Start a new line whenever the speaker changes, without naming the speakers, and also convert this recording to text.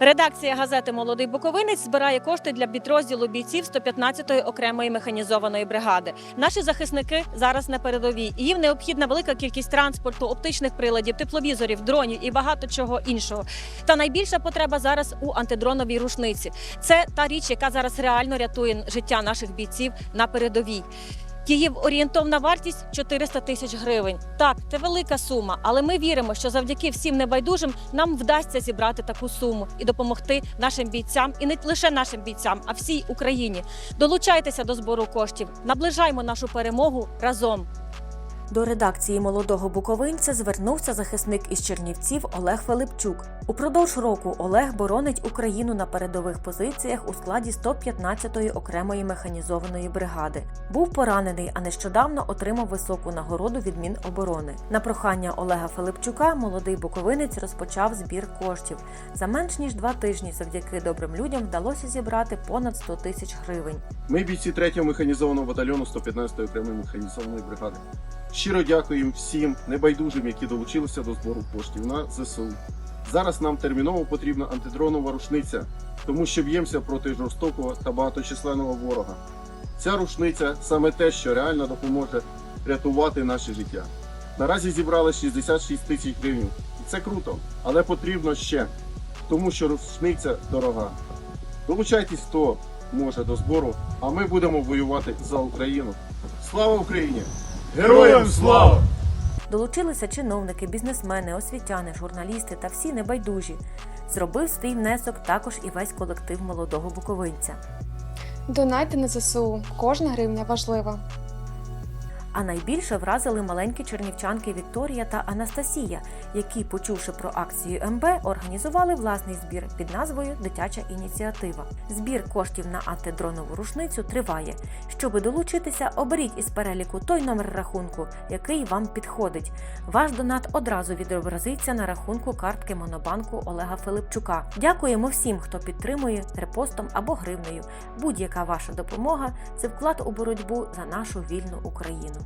Редакція газети Молодий Буковинець збирає кошти для підрозділу бійців 115-ї окремої механізованої бригади. Наші захисники зараз на передовій, їм необхідна велика кількість транспорту, оптичних приладів, тепловізорів, дронів і багато чого іншого. Та найбільша потреба зараз у антидроновій рушниці. Це та річ, яка зараз реально рятує життя наших бійців на передовій. Її орієнтовна вартість 400 тисяч гривень. Так, це велика сума, але ми віримо, що завдяки всім небайдужим нам вдасться зібрати таку суму і допомогти нашим бійцям, і не лише нашим бійцям, а всій Україні. Долучайтеся до збору коштів, наближаймо нашу перемогу разом.
До редакції молодого буковинця звернувся захисник із Чернівців Олег Филипчук. Упродовж року Олег боронить Україну на передових позиціях у складі 115-ї окремої механізованої бригади. Був поранений, а нещодавно отримав високу нагороду від Міноборони. На прохання Олега Филипчука молодий буковинець розпочав збір коштів. За менш ніж два тижні, завдяки добрим людям, вдалося зібрати понад 100 тисяч гривень.
Ми бійці 3-го механізованого батальйону 115-ї окремої механізованої бригади. Щиро дякуємо всім небайдужим, які долучилися до збору коштів на ЗСУ. Зараз нам терміново потрібна антидронова рушниця, тому що б'ємося проти жорстокого та багаточисленного ворога. Ця рушниця саме те, що реально допоможе рятувати наше життя. Наразі зібрали 66 тисяч гривень. І це круто, але потрібно ще, тому що рушниця дорога. Долучайтесь, хто може до збору, а ми будемо воювати за Україну. Слава Україні!
Героям слава!
Долучилися чиновники, бізнесмени, освітяни, журналісти та всі небайдужі. Зробив свій внесок також і весь колектив молодого буковинця.
Донайте на ЗСУ. Кожна гривня важлива.
А найбільше вразили маленькі чернівчанки Вікторія та Анастасія, які, почувши про акцію МБ, організували власний збір під назвою Дитяча ініціатива. Збір коштів на антидронову рушницю триває. Щоби долучитися, оберіть із переліку той номер рахунку, який вам підходить. Ваш донат одразу відобразиться на рахунку картки Монобанку Олега Филипчука. Дякуємо всім, хто підтримує репостом або гривнею. Будь-яка ваша допомога це вклад у боротьбу за нашу вільну Україну.